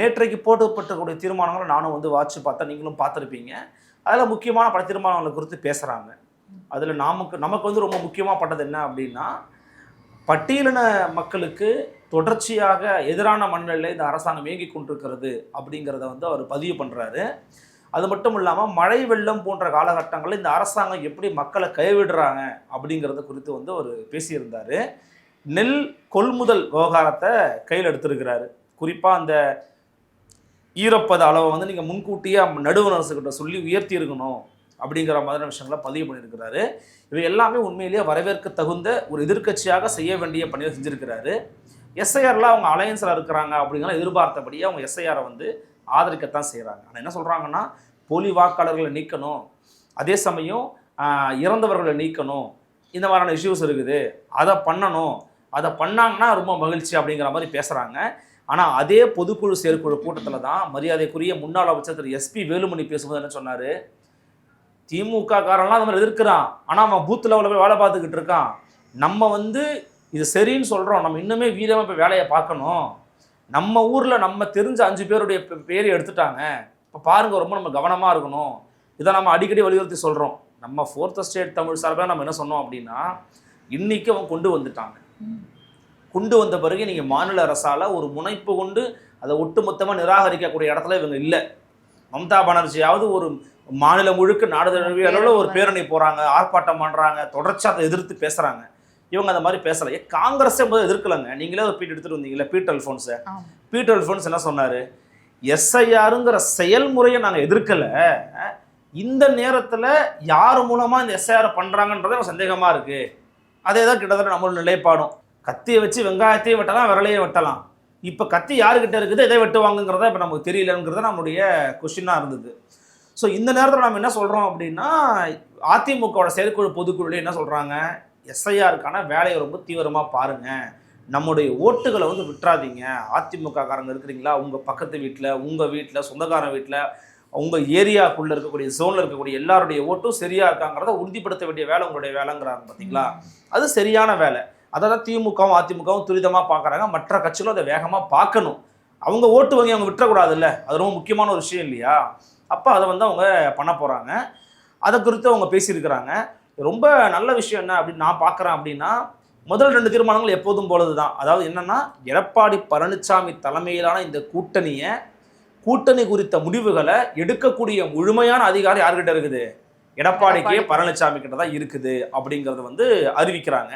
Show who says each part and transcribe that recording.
Speaker 1: நேற்றைக்கு போட்டப்பட்டக்கூடிய தீர்மானங்களை நானும் வந்து வாட்சி பார்த்தேன் நீங்களும் பார்த்துருப்பீங்க. அதில் முக்கியமான பல தீர்மானங்களை குறித்து பேசுகிறாங்க அதில் நமக்கு நமக்கு வந்து ரொம்ப முக்கியமாக பட்டது என்ன அப்படின்னா பட்டியலின மக்களுக்கு தொடர்ச்சியாக எதிரான மண்ணில் இந்த அரசாங்கம் இயங்கி கொண்டிருக்கிறது அப்படிங்கிறத வந்து அவர் பதிவு பண்ணுறாரு அது மட்டும் இல்லாமல் மழை வெள்ளம் போன்ற காலகட்டங்களில் இந்த அரசாங்கம் எப்படி மக்களை கைவிடுறாங்க அப்படிங்கிறத குறித்து வந்து அவர் பேசியிருந்தார். நெல் கொள்முதல் விவகாரத்தை கையில் எடுத்திருக்கிறாரு. குறிப்பாக அந்த ஈரப்பத அளவை வந்து நீங்கள் முன்கூட்டியே நடுவண் சொல்லி உயர்த்தி இருக்கணும் அப்படிங்கிற மாதிரியான விஷயங்களை பதிவு பண்ணியிருக்கிறாரு. இவை எல்லாமே உண்மையிலேயே வரவேற்க தகுந்த ஒரு எதிர்க்கட்சியாக செய்ய வேண்டிய பணியை செஞ்சுருக்கிறாரு. எஸ்ஐஆர்லாம் அவங்க அலையன்ஸில் இருக்கிறாங்க அப்படிங்கிற எதிர்பார்த்தபடியே அவங்க எஸ்ஐஆரை வந்து ஆதரிக்கத்தான் செய்கிறாங்க ஆனால் என்ன சொல்கிறாங்கன்னா போலி வாக்காளர்களை நீக்கணும் அதே சமயம் இறந்தவர்களை நீக்கணும் இந்த மாதிரியான இஷ்யூஸ் இருக்குது. அதை பண்ணணும். அதை பண்ணாங்கன்னா ரொம்ப மகிழ்ச்சி அப்படிங்கிற மாதிரி பேசுகிறாங்க ஆனால் அதே பொதுக்குழு செயற்குழு கூட்டத்தில் தான் மரியாதைக்குரிய முன்னாள் அமைச்சர் திரு எஸ்பி வேலுமணி பேசும்போது என்ன சொன்னார்? திமுக காரன்லாம் அந்த மாதிரி எதிர்க்கிறான். ஆனால் அவன் பூத் லெவலில் போய் வேலை பார்த்துக்கிட்டு இருக்கான். நம்ம வந்து இது சரின்னு சொல்கிறோம் நம்ம இன்னுமே வீரமாக இப்போ வேலையை பார்க்கணும். நம்ம ஊரில் நம்ம தெரிஞ்ச அஞ்சு பேருடைய பேரை எடுத்துட்டாங்க. இப்போ பாருங்கள் ரொம்ப நம்ம கவனமாக இருக்கணும். இதை நம்ம அடிக்கடி வலியுறுத்தி சொல்கிறோம் நம்ம ஃபோர்த் ஸ்டேட் தமிழ் சார்பாக நம்ம என்ன சொன்னோம் அப்படின்னா இன்றைக்கி அவன் கொண்டு வந்துட்டாங்க. கொண்டு வந்த பிறகு நீங்கள் மாநில அரசால் ஒரு முனைப்பு கொண்டு அதை ஒட்டுமொத்தமாக நிராகரிக்கக்கூடிய இடத்துல இவங்க இல்லை. மம்தா பானர்ஜியாவது ஒரு மாநிலம் முழுக்க நாடு தழுவிய அளவில் ஒரு பேரணி போகிறாங்க ஆர்ப்பாட்டம் பண்ணுறாங்க தொடர்ச்சியாக அதை எதிர்த்து பேசுகிறாங்க இவங்க அந்த மாதிரி பேசலை. ஏன் காங்கிரஸே முதல்ல எதிர்க்கலைங்க. நீங்களே ஒரு பீட் எடுத்துகிட்டு வந்தீங்களே பீட் அல்ஃபோன்ஸை
Speaker 2: ஆமா.
Speaker 1: பீட் அல்ஃபோன்ஸ் என்ன சொன்னார்? எஸ்ஐஆருங்கிற செயல்முறையை நாங்கள் எதிர்க்கலை. இந்த நேரத்தில் யார் மூலமாக இந்த எஸ்ஐஆர் பண்ணுறாங்கன்றதே சந்தேகமாக இருக்குது அதே தான் கிட்டத்தட்ட நம்மளோட நிலைப்பாடும். கத்தியை வச்சு வெங்காயத்தையும் வெட்டலாம் விரலையும் வெட்டலாம். இப்போ கத்தி யாருக்கிட்ட இருக்குது எதை வெட்டுவாங்கங்கிறத இப்போ நமக்கு தெரியலங்கிறத நம்முடைய கொஷினாக இருந்தது. ஸோ இந்த நேரத்தில் நம்ம என்ன சொல்கிறோம் அப்படின்னா அதிமுகவோட செயற்குழு பொதுக்குழுல என்ன சொல்கிறாங்க எஸ்ஐஆருக்கான வேலையை ரொம்ப தீவிரமாக பாருங்கள் நம்முடைய ஓட்டுகளை வந்து விட்டுறாதீங்க. அதிமுக காரங்க இருக்கிறீங்களா? உங்கள் பக்கத்து வீட்டில் உங்கள் வீட்டில் சொந்தக்காரன் வீட்டில் உங்கள் ஏரியாக்குள்ளே இருக்கக்கூடிய ஜோனில் இருக்கக்கூடிய எல்லாருடைய ஓட்டும் சரியாக இருக்காங்கிறத உறுதிப்படுத்த வேண்டிய வேலை உங்களுடைய வேலைங்கிறாங்க பார்த்தீங்களா அது சரியான வேலை. அதை தான் திமுகவும் அதிமுகவும் துரிதமாக பார்க்குறாங்க மற்ற கட்சிகளும் அதை வேகமாக பார்க்கணும் அவங்க ஓட்டு வங்கி அவங்க விட்டுறக்கூடாதுல்ல. அது ரொம்ப முக்கியமான ஒரு விஷயம் இல்லையா? அப்போ அதை வந்து அவங்க பண்ண போகிறாங்க அதை குறித்து அவங்க பேசியிருக்கிறாங்க. ரொம்ப நல்ல விஷயம் என்ன அப்படின்னு நான் பார்க்குறேன் அப்படின்னா முதல் ரெண்டு தீர்மானங்கள் எப்போதும் போலது தான் அதாவது என்னன்னா எடப்பாடி பழனிசாமி தலைமையிலான இந்த கூட்டணியை கூட்டணி குறித்த முடிவுகளை எடுக்கக்கூடிய முழுமையான அதிகாரம் யார்கிட்ட இருக்குது? எடப்பாடிக்கே
Speaker 2: எடப்பாடி.
Speaker 1: பழனிசாமி கிட்ட தான் இருக்குது அப்படிங்கறத வந்து அறிவிக்கிறாங்க.